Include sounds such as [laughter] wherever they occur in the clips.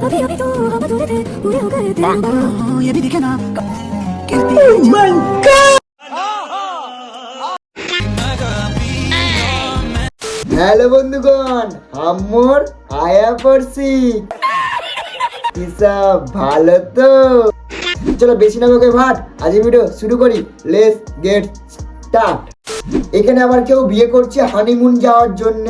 अभी अभी तो हम अधूरे थे पूरे हो गए थे हाँ, ये भी दिखे ना হ্যালো বন্ধুগণ আম্মর আয়া পড়ছি কিসব ভালো তো চলো বেশি না বকে ভাট আজ ভিডিও শুরু করি লেটস গেট স্টার্ট এখানে আবার কেউ বিয়ে করছে হানিমুন যাওয়ার জন্য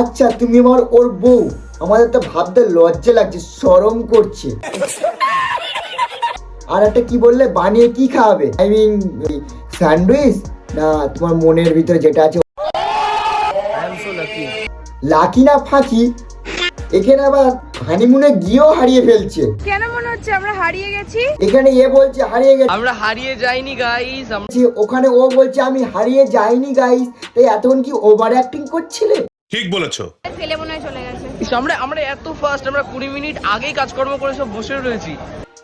আচ্ছা তুমি আমার ওর বউ। আমাদের তো ভাবতে লজ্জা লাগছে শরম করছে। আর একটা কি বললে বানিয়ে কি খাওয়াবে? আই মিন স্যান্ডউইচ না তোমার মনের ভিতরে যেটা আছে? লাকি না ফাঁকি? এখানে আবার হানিমুনে গিয়েও হারিয়ে ফেলছে। কেন মনে হচ্ছে আমরা হারিয়ে গেছি? এখানে এ বলছে হারিয়ে গেছি। আমরা হারিয়ে যাইনি গাইস ওখানে ও বলছে আমি হারিয়ে যাইনি গাইস তাই এতক্ষণ কি ওভার অ্যাক্টিং করছিলে? ঠিক বলেছ। ফেলে মনে হয় চলে গেছে। আমরা আমরা এত ফাস্ট আমরা কুড়ি মিনিট আগেই কাজকর্ম করে সব বসে রয়েছি।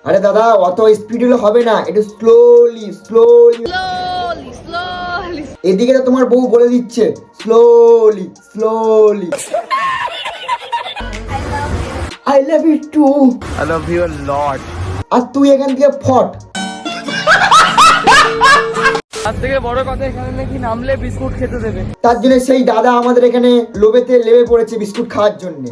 আরে দাদা অত স্পিড হলে হবে না একটু স্লোলি স্লোলি স্লোলি স্লোলি এদিকে তো তোমার বউ বলে দিচ্ছে slowly slowly I love you too I love you lot আর তুই এখান থেকে ফট। [laughs] তার থেকে বড় কথা এখানে নাকি নামলে বিস্কুট খেতে দেবে। তার জন্য সেই দাদা আমাদের এখানে লোভেতে লেবে পড়েছে বিস্কুট খাওয়ার জন্য।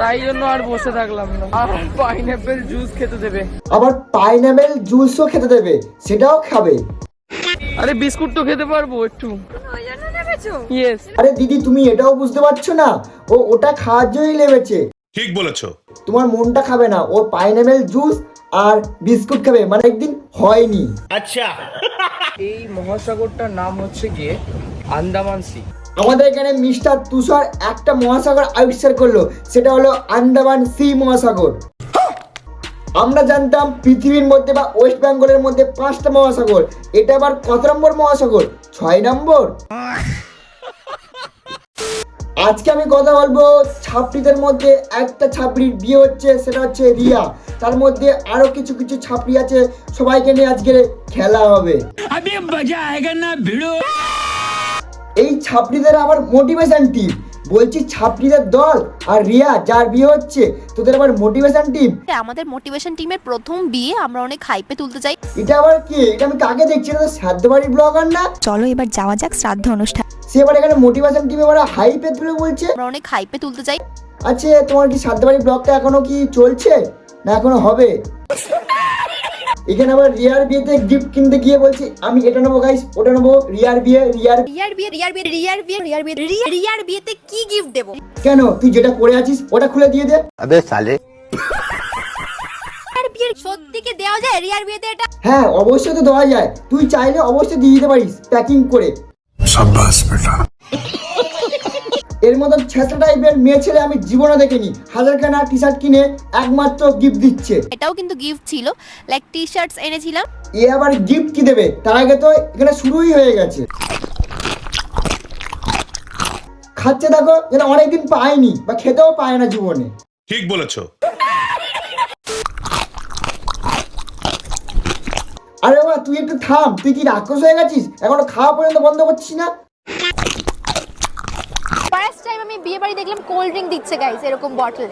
তাই জন্য আর বসে থাকলাম না। আর পাইনাপেল জুস খেতে দেবে। আবার পাইনাপেল জুসও খেতে দেবে সেটাও খাবে। আরে বিস্কুট তো খেতে পারব একটু। আরে দিদি তুমি এটাও বুঝতে পারছ না? ও ওটা খাওয়ার জন্যই লেবেছে। ঠিক বলেছ। তোমার মনটা খাবে না ও পাইনাপেল জুস আর বিস্কুট খাবে মানে একদিন হয়নি। আচ্ছা। এই মহাসাগরটার নাম হচ্ছে গিয়ে আন্দামান সি। আমাদের এখানে মিস্টার তুষার একটা মহাসাগর আবিষ্কার করল সেটা হলো আন্দামান সি মহাসাগর। আমরা জানতাম পৃথিবীর মধ্যে বা ওয়েস্ট বেঙ্গলের মধ্যে পাঁচটা মহাসাগর এটা আবার কত নম্বর মহাসাগর? ছয় নম্বর? আজকে আমি কথা বলব ছাত্রীদের মধ্যে একটা ছাত্রীর বিয়ে হচ্ছে সেটা হচ্ছে রিয়া। তার মধ্যে আরও কিছু কিছু ছাত্রী আছে সবাইকে নিয়ে আজকে খেলা হবে। এই ছাত্রীদের আবার মোটিভেশন টিপ বলছি ছাত্রীদের দল আর রিয়া যার বিয়ে হচ্ছে তোদের আবার মোটিভেশন টিম হ্যাঁ, আমাদের মোটিভেশন টিমের প্রথম বিয়ে আমরা অনেক হাইপে তুলতে চাই। এটা আবার কি? এটা আমি কাকে দেখছি? না শ্রাদ্ধ বাড়ির ব্লগার না? চলো এবার যাওয়া যাক শ্রাদ্ধ অনুষ্ঠান। সে এবার এখানে মোটিভেশন টিমে এবার হাইপে তুলে বলছে? আমরা অনেক হাইপে তুলতে চাই। আচ্ছা তোমার কি সাধ্য বাড়ির ব্লগটা এখনও কি চলছে? না এখনও হবে? এখানে আবার রিয়ার বিয়েতে গিফট কিনতে গিয়ে বলছি আমি এটা নেব গাইস ওটা নেব রিয়ার বিয়ে রিয়ার রিয়ার বিয়ে রিয়ার বিয়ে রিয়ার বিয়ে রিয়ার বিয়ে রিয়া- রিয়ার বিয়েতে কি গিফট দেবো? কেন? তুই যেটা পরে আছিস ওটা খুলে দিয়ে দে। রিয়ার বিয়ে সত্যি কি দেওয়া যায় রিয়ার বিয়েতে এটা হ্যাঁ অবশ্যই তো দেওয়া যায়। তুই চাইলে অবশ্যই দিয়ে দিতে পারিস প্যাকিং করে। এর মতন ছেঁচড়া টাইপের মেয়ে ছেলে আমি জীবনে দেখিনি। হাজার খানা টি শার্ট কিনে একমাত্র গিফট দিচ্ছে। এটাও কিন্তু গিফট ছিল। লাইক টি শার্টস এনেছিলাম। এ আবার গিফট কি দেবে? তার আগে তো এখানে শুরুই হয়ে গেছে। খাচ্ছে দেখো যেন অনেকদিন পায়নি বা খেতেও পায় না জীবনে। ঠিক বলেছ। আরে বাবা তুই একটু থাম। তুই কি রাক্ষস হয়ে গেছিস? এখনও খাওয়া পর্যন্ত বন্ধ করছিস না? ফার্স্ট টাইম আমি বিয়ে বাড়ি দেখলাম কোল্ড ড্রিঙ্ক দিচ্ছে গাইস এরকম বটলে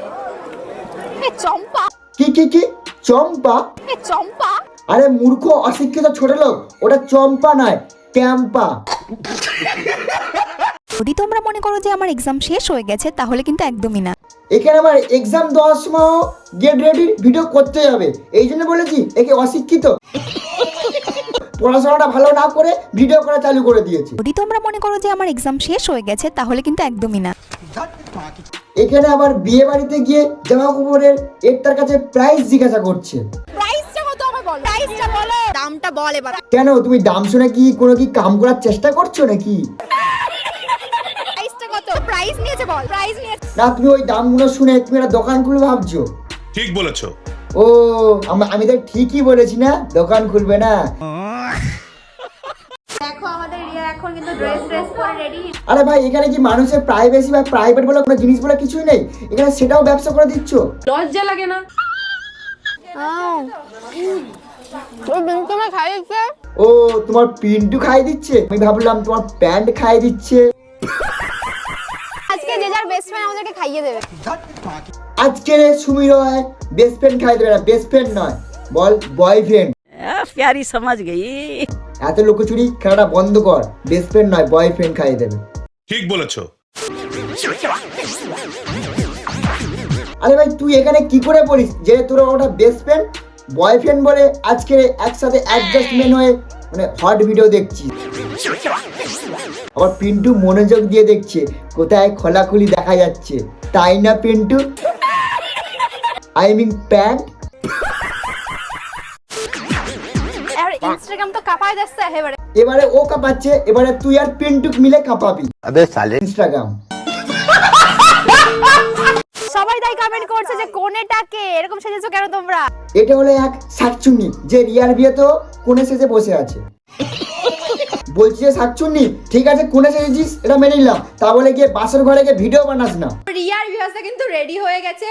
এ। চম্পা! কি কি কি? চম্পা? এ চম্পা! আরে মূর্খ অশিক্ষিত ছোট লোক ওটা চম্পা নয় ক্যাম্পা। যদি তোমরা মনে করো যে আমার এক্সাম শেষ হয়ে গেছে তাহলে কিন্তু একদমই না। এখানে আমার এক্সাম দেওয়ার সময় গেট রেডি ভিডিও করতে হবে। এই জন্য বলেছি একে অশিক্ষিত। পড়াশোনাটা ভালো না করে ভিডিও করা চালু করে দিয়েছে। যদি তোমরা মনে করো যে আমার এক্সাম শেষ হয়ে গেছে তাহলে কিন্তু একদমই না। এখানে আবার বিয়ে বাড়িতে গিয়ে জামা কাপড়ের এর তার কাছে প্রাইস জিজ্ঞাসা করছে। প্রাইসটা কত আমায় বলো? প্রাইসটা বলো। দামটা বল এবার। কেন তুমি দাম শুনে কি কোনো কি কাম করার চেষ্টা করছ নাকি? প্রাইস নিয়েছে বল প্রাইস নিয়েছে না তুমি ওই দামগুলো শুনে তুমি একটা দোকান খুলে ভাবছ? ঠিক বলেছ। ও আমি তো ঠিকই বলেছি না দোকান খুলবে না। দেখো আমাদের রিয়া এখন কিন্তু ড্রেস ড্রেস পরে রেডি আরে ভাই এখানে কি মানুষের প্রাইভেসি বা প্রাইভেট বলে কোনো জিনিস বলে কিছুই নেই? এখানে সেটাও ব্যবসা করে দিচ্ছ? লজ্জা লাগে না? ও তোমার পিন্টু খাই দিচ্ছে? আমি ভাবলাম তোমার প্যান্ট খাই দিচ্ছে। যার বেস্ট ফ্রেন্ড আমাদেরকে খাইয়ে দেবে। আজকে সুমির হয় বেস্ট ফ্রেন্ড খাইয়ে দেবে না বেস্ট ফ্রেন্ড নয় বল বয়ফ্রেন্ড প্যারি সমাজ গেই এত খেলাটা বন্ধ কর বেস্ট ফ্রেন্ড নয় বয়ফ্রেন্ড খাইয়ে দেবে। ঠিক বলেছ। আরে ভাই তুই এখানে কি করে পড়িস যে তোর ওটা বেস্ট ফ্রেন্ড বয়ফ্রেন্ড বলে আজকে একসাথে অ্যাডজাস্টমেন্ট হয়ে মানে হট ভিডিও দেখছিস? আবার পিন্টু মনোযোগ দিয়ে দেখছে কোথায় খোলাখুলি দেখা যাচ্ছে। তাই না পিন্টু? আই মিন প্যান্ট আর ইনস্টাগ্রাম তো কাঁপায় এবারে এবারে ও কাঁপাচ্ছে এবারে তুই আর পিন্টুক মিলে কাঁপাবি। ইনস্টাগ্রাম সবাই তাই কমেন্ট করছে যে কোনেটাকে এরকম সেজেছো কেন তোমরা? এটা হলো এক শাকচুন্নি যে রিয়ার বিয়ে তো কোণে সেজে বসে আছে। বলছি যে শাকচুন্নি ঠিক আছে কোনে সেজেছিস? এটা মেনে নিলাম। তা বলে গিয়ে বাসর ঘরে গিয়ে ভিডিও বানাস না। রিয়ার ভিউয়ার্সটা কিন্তু রেডি হয়ে গেছে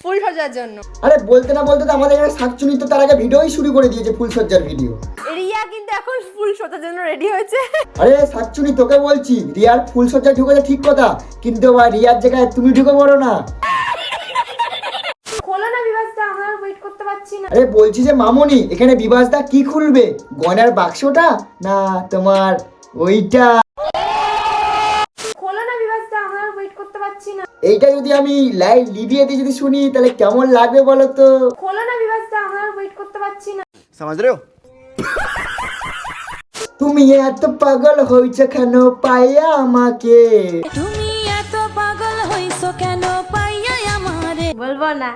ফুল সজ্জার জন্য। আরে বলতে না বলতে তো আমাদের এখানে শাকচুন্নি তো তার আগে ভিডিওই শুরু করে দিয়েছে ফুলসজ্জার ভিডিও রিয়া কিন্তু এখন ফুল সজ্জার জন্য রেডি হয়েছে। আরে শাকচুনি তোকে বলছি রিয়ার ফুলসজ্জা ঢুকেছে ঠিক কথা কিন্তু আবার রিয়ার জায়গায় তুমি ঢুকে পড়ো না। খোলো না করতে পারছি না। আরে বলছি যে মামনি এখানে বিবাসদা কি খুলবে? গয়নার বাক্সটা না তোমার ওইটা? খোলো না ভিউয়ার্সটা আমরা ওয়েট করতে পারছি না। এইটা যদি আমি লাইভ লিভিয়ে দিয়ে যদি শুনি তাহলে কেমন লাগবে বলো তো? খোলো না আমরা ওয়েট করতে পারছি না। তুমি এত পাগল হয়েছ কেন পাইয়া আমাকে? তুমি এত পাগল হইছো কেন পাইয়া আমারে? বলব না।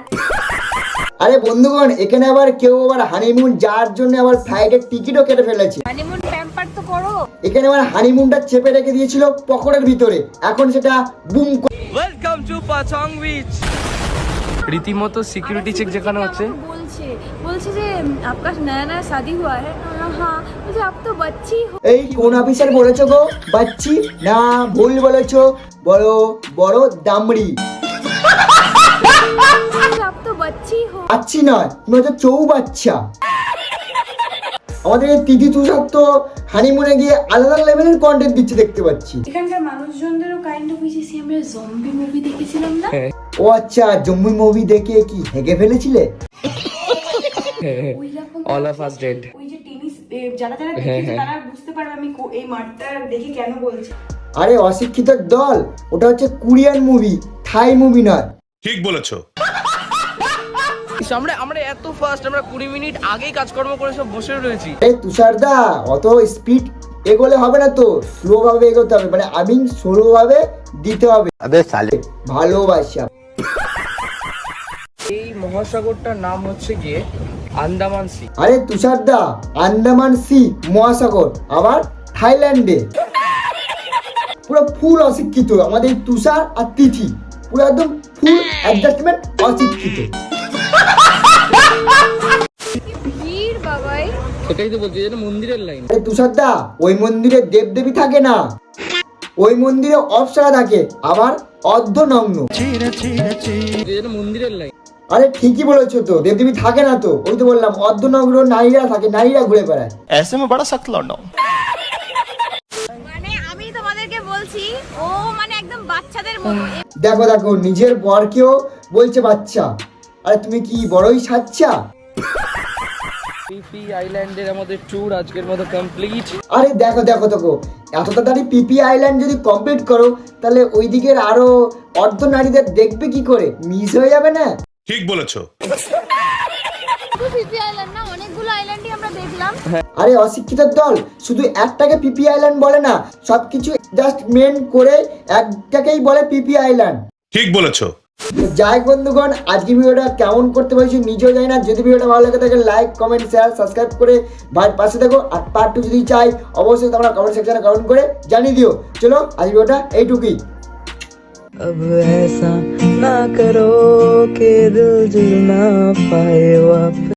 আরে বন্ধুগণ এখানে আবার কেউ আবার হানিমুন যাওয়ার জন্য আবার ফ্লাইটের টিকিটও কেটে ফেলেছে। হানিমুন প্যাম্পার তো করো। এখানে আবার হানিমুনটা চেপে রেখে দিয়েছিল পকেটের ভিতরে। এখন সেটা boom welcome to Patong beach রীতিমতো সিকিউরিটি চেক যেখানে হচ্ছে বলছে বলছে যে আপনার নয়া নয়া শাদি হুয়া। হ্যাঁ, হ্যাঁ, হ্যাঁ। এই কোন অফিসার বলেছ গো? বাচ্চি? না ভুল বলেছ। বড় বড় দামড়ি। বাচ্চি নয় তুমি হচ্ছে চৌ বাচ্চা আমাদের তিথি তুষার তো হানিমুনে গিয়ে আলাদা লেভেলের কন্টেন্ট দিচ্ছে দেখতে পাচ্ছি এখানকার মানুষজনদেরও কাইন্ড অফ আমরা জম্বি মুভি দেখেছিলাম না? ও আচ্ছা জম্মু মুভি দেখে কি হেগে ফেলেছিলে? অল অফ আস ডেড ওই যে টেনিস যারা যারা দেখেছে তারা বুঝতে পারবে আমি এই মাঠটা দেখে কেন বলছি। আরে অশিক্ষিত দল ওটা হচ্ছে কোরিয়ান মুভি থাই মুভি নয়। ঠিক বলেছ। আমরা আমরা এত ফাস্ট আমরা কুড়ি মিনিট আগেই কাজকর্ম করে সব বসে রয়েছি। এই তুষারদা অত স্পিড এগোলে হবে না তো স্লো ভাবে এগোতে হবে মানে আমি স্লো ভাবে দিতে হবে। ভালোবাসা। এই মহাসাগরটার নাম হচ্ছে গিয়ে আন্দামান সি। আরে তুষারদা আন্দামান সি মহাসাগর আবার থাইল্যান্ডে। পুরো ফুল অশিক্ষিত আমাদের এই তুষার আর তিথি পুরো একদম ফুল অ্যাডজাস্টমেন্ট অশিক্ষিত। সেটাই তো বলছি মন্দিরের লাইন তুষারদা ওই মন্দিরে দেবদেবী থাকে না। ওই মন্দিরে অপসরা থাকে আবার অর্ধনগ্ন। যেন মন্দিরের লাইন আরে ঠিকই বলেছ তো দেবদেবী থাকে না তো ওই তো বললাম অর্ধনগ্ন নারীরা থাকে নারীরা ঘুরে বেড়ায়। এসে মানে আমি তোমাদেরকে বলছি ও মানে একদম বাচ্চাদের মতো। দেখো দেখো নিজের বরকেও বলছে বাচ্চা। আরে তুমি কি বড়ই সাচ্চা? পিপি আইল্যান্ডের আমাদের ট্যুর আজকের মতো কমপ্লিট আরে দেখো দেখো দেখো এত তাড়াতাড়ি পিপি আইল্যান্ড যদি কমপ্লিট করো তাহলে ওই দিকের আরও অর্ধ নারীদের দেখবে কি করে? মিস হয়ে যাবে না? ঠিক বলেছ। পিপি আইল্যান্ড না? দেখলাম আরে অশিক্ষিত দল শুধু একটাকে পিপি আইল্যান্ড বলে না সবকিছু জাস্ট মেন করে একটাকেই বলে পিপি আইল্যান্ড ঠিক বলেছো যাই হোক বন্ধুগণ আজকে ভিডিওটা কেমন করতে পেরেছি নিজেও জানি না যদি ভিডিওটা ভালো লাগে থাকে লাইক কমেন্ট শেয়ার সাবস্ক্রাইব করে ভাই পাশে দেখো আর পার্ট টু যদি চাই অবশ্যই তোমরা কমেন্ট সেকশনে কমেন্ট করে জানিয়ে দিও চলো আজ ভিডিওটা এইটুকুই अब ऐसा ना करो कि दिल जुड़ ना पाए वापस